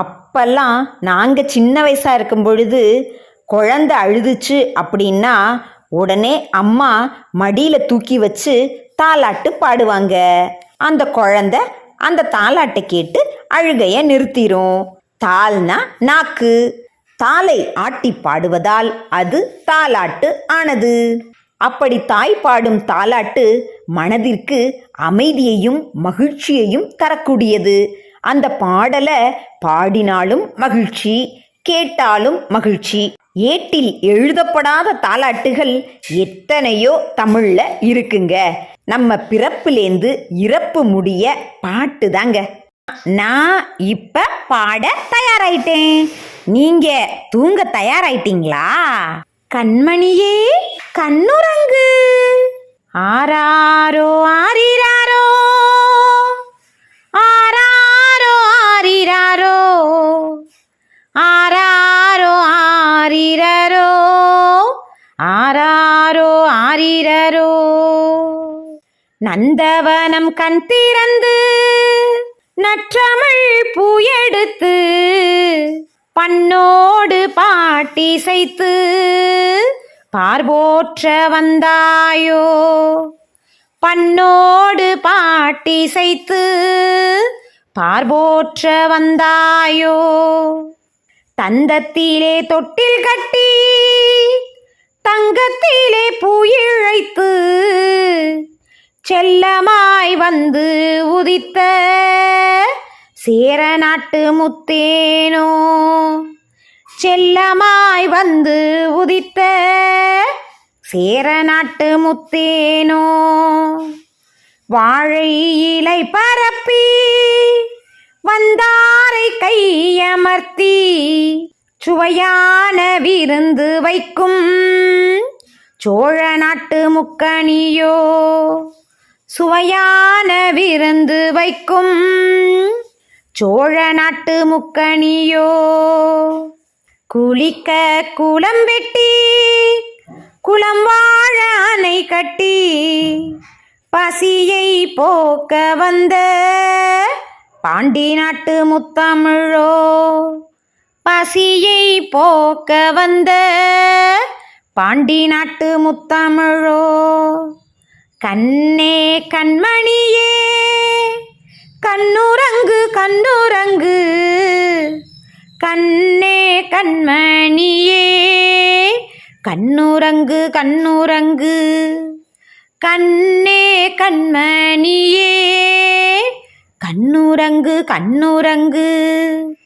அப்பெல்லாம் நாங்கள் சின்ன வயசாக இருக்கும் பொழுது குழந்தை அழுதுச்சு அப்படின்னா உடனே அம்மா மடியில் தூக்கி வச்சு தாலாட்டு பாடுவாங்க. அந்த குழந்த அந்த தாலாட்டை கேட்டு அழுகைய நிறுத்திரும். தால்னா நாக்கு. தாளை ஆட்டி பாடுவதால் அது தாலாட்டு ஆனது. அப்படி தாய் பாடும் தாலாட்டு மனதிற்கு அமைதியையும் மகிழ்ச்சியையும் தரக்கூடியது. அந்த பாடலை பாடினாலும் மகிழ்ச்சி கேட்டாலும் மகிழ்ச்சி. ஏட்டில் எழுதப்படாத தாலாட்டுகள் எத்தனையோ தமிழ்ல இருக்குங்க. நம்ம பிறப்பிலேந்து இறப்பு முடிய பாட்டு தாங்க. நான் இப்ப பாட தயாராயிட்டேன். நீங்க தூங்க தயாராயிட்டீங்களா? கண்மணியே கண்ணுரங்கு ஆராரோ ஆரிரா ஆரிரரோ நந்தவனம் கண் திறந்து நற்றமிழ் பூயெடுத்து பண்ணோடு பாட்டிசைத்து பார்வோற்ற வந்தாயோ. பண்ணோடு பாட்டிசைத்து பார்வோற்ற வந்தாயோ. தந்தத்திலே தொட்டில் கட்டி தங்கத்திலே பூயிழைத்து செல்லமாய் வந்து உதித்த சேர நாட்டு முத்தேனோ. செல்லமாய் வந்து உதித்த சேர நாட்டு முத்தேனோ. வாழை இலை பரப்பி வந்தாரை கையமர்த்தி சுவையான விருந்து வைக்கும் சோழ நாட்டு முக்கணியோ? சுவையான விருந்து வைக்கும் சோழ நாட்டு முக்கணியோ? குளிக்க குளம் வெட்டி குளம் வாழ அணை கட்டி பசியை போக்க வந்த பாண்டி நாட்டு முத்தமிழோ? பசியை போக்க வந்த பாண்டி நாட்டு முத்தமிழோ கண்ணே கண்மணியே கண்ணுரங்கு கண்ணுரங்கு கண்ணே கண்மணியே கண்ணுரங்கு கண்ணுரங்கு கண்ணே கண்மணியே கண்ணுரங்கு கண்ணுரங்கு.